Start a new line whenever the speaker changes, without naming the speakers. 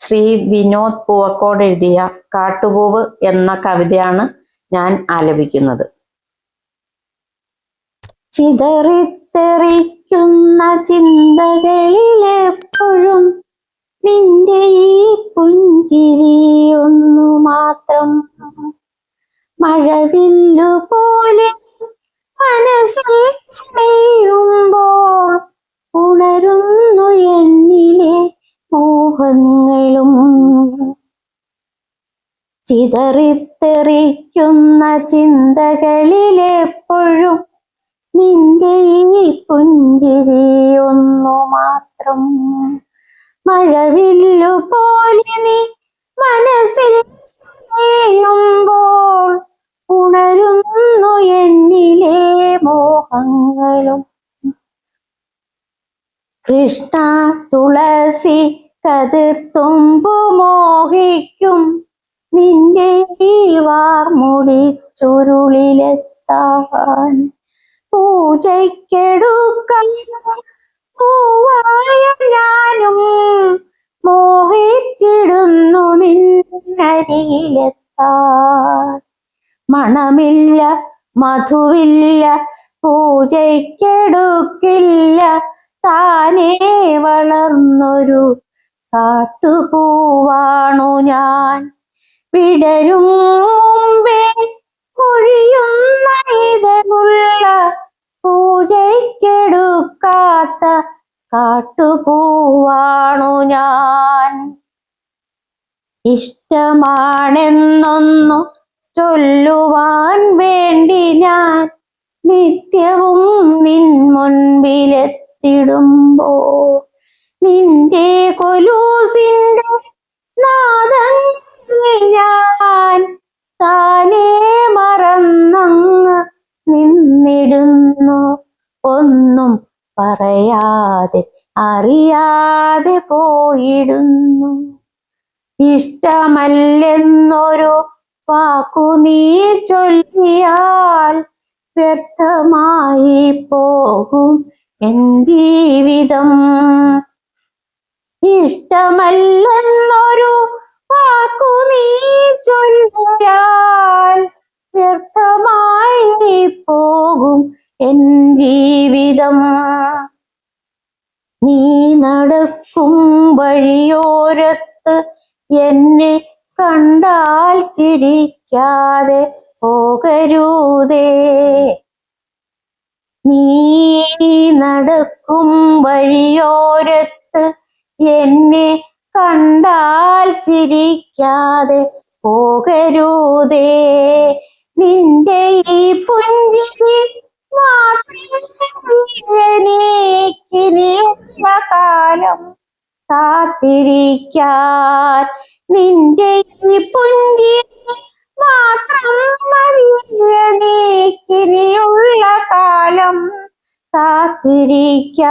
ശ്രീ വിനോദ് പൂവക്കോട് എഴുതിയ കാട്ടുപൂവ് എന്ന കവിതയാണ് ഞാൻ ആലപിക്കുന്നത്. ചിതറിത്തെറിക്കുന്ന ചിന്തകളിലെപ്പോഴും നിന്റെ ഈ പുഞ്ചിരി ഒന്നു മാത്രം മഴവില്ലു പോലെ മനസ്സിൽ ചെയ്യുമ്പോൾ ഉണരുന്നു എന്നിലെ മോഹങ്ങളും ചിതറിത്തെറിക്കുന്ന ചിന്തകളിലെപ്പോഴും നിന്റെ ഈ പുഞ്ചിരി ഒന്നു മാത്രം മഴവില്ലു പോലെ നീ മനസ്സിൽ ചെയ്യുമ്പോൾ ഉണരുന്നു എന്നിലെ മോഹങ്ങളും. കൃഷ്ണ തുളസി കതിർത്തുമ്പു മോഹിക്കും. നിന്റെ ഈ വാർമുടി ചുരുളിലെത്താൻ പൂജയ്ക്കെടുക്കാൻ പൂവായ ഞാനും മോഹിച്ചിടുന്നു നിന്നരികിലെത്താൻ. മണമില്ല മധുവില്ല പൂജയ്ക്കെടുക്കില്ല താനേ വളർന്നൊരു കാട്ടുപൂവാണു ഞാൻ. വിടരും മുമ്പേ കൊഴിയുന്ന ഇതളുള്ള പൂജയ്ക്കെടുക്കാത്ത കാട്ടുപൂവാണു ഞാൻ. ഇഷ്ടമാണെന്നൊന്നു ചൊല്ലുവാൻ വേണ്ടി ഞാൻ നിത്യവും നിൻ മുൻപിലെത്തിടുമ്പോ കൊലൂസിന്റെ നാദം ഞാൻ താനേ മറന്നങ്ങ് നിന്നിടുന്നു. ഒന്നും പറയാതെ അറിയാതെ പോയിടുന്നു. ഇഷ്ടമല്ലെന്നൊരു വാക്കു നീ ചൊല്ലിയാൽ വ്യർത്ഥമായി പോകും എൻ ജീവിതം. ഇഷ്ടമല്ലെന്നൊരു വാക്കു നീ ചൊല്ലിയാൽ വ്യർത്ഥമായി നീ പോകും എൻ ജീവിതം. നീ നടക്കും വഴിയോരത്ത് എന്നെ കണ്ടാൽ ചിരിക്കാതെ പോകരുതേ. നീ നടക്കും വഴിയോരത്ത് എന്നെ കണ്ടാൽ ചിരിക്കാതെ പോകരുതേ. നിന്റെ ഈ പുഞ്ചിരി മാത്രമേക്കിനിയുള്ള കാലം കാത്തിരിക്കാൻ. നിന്റെ ഈ പുഞ്ചിരി മാത്രം മതിയെനിക്കിനിയുള്ള കാലം കാത്തിരിക്കാൻ.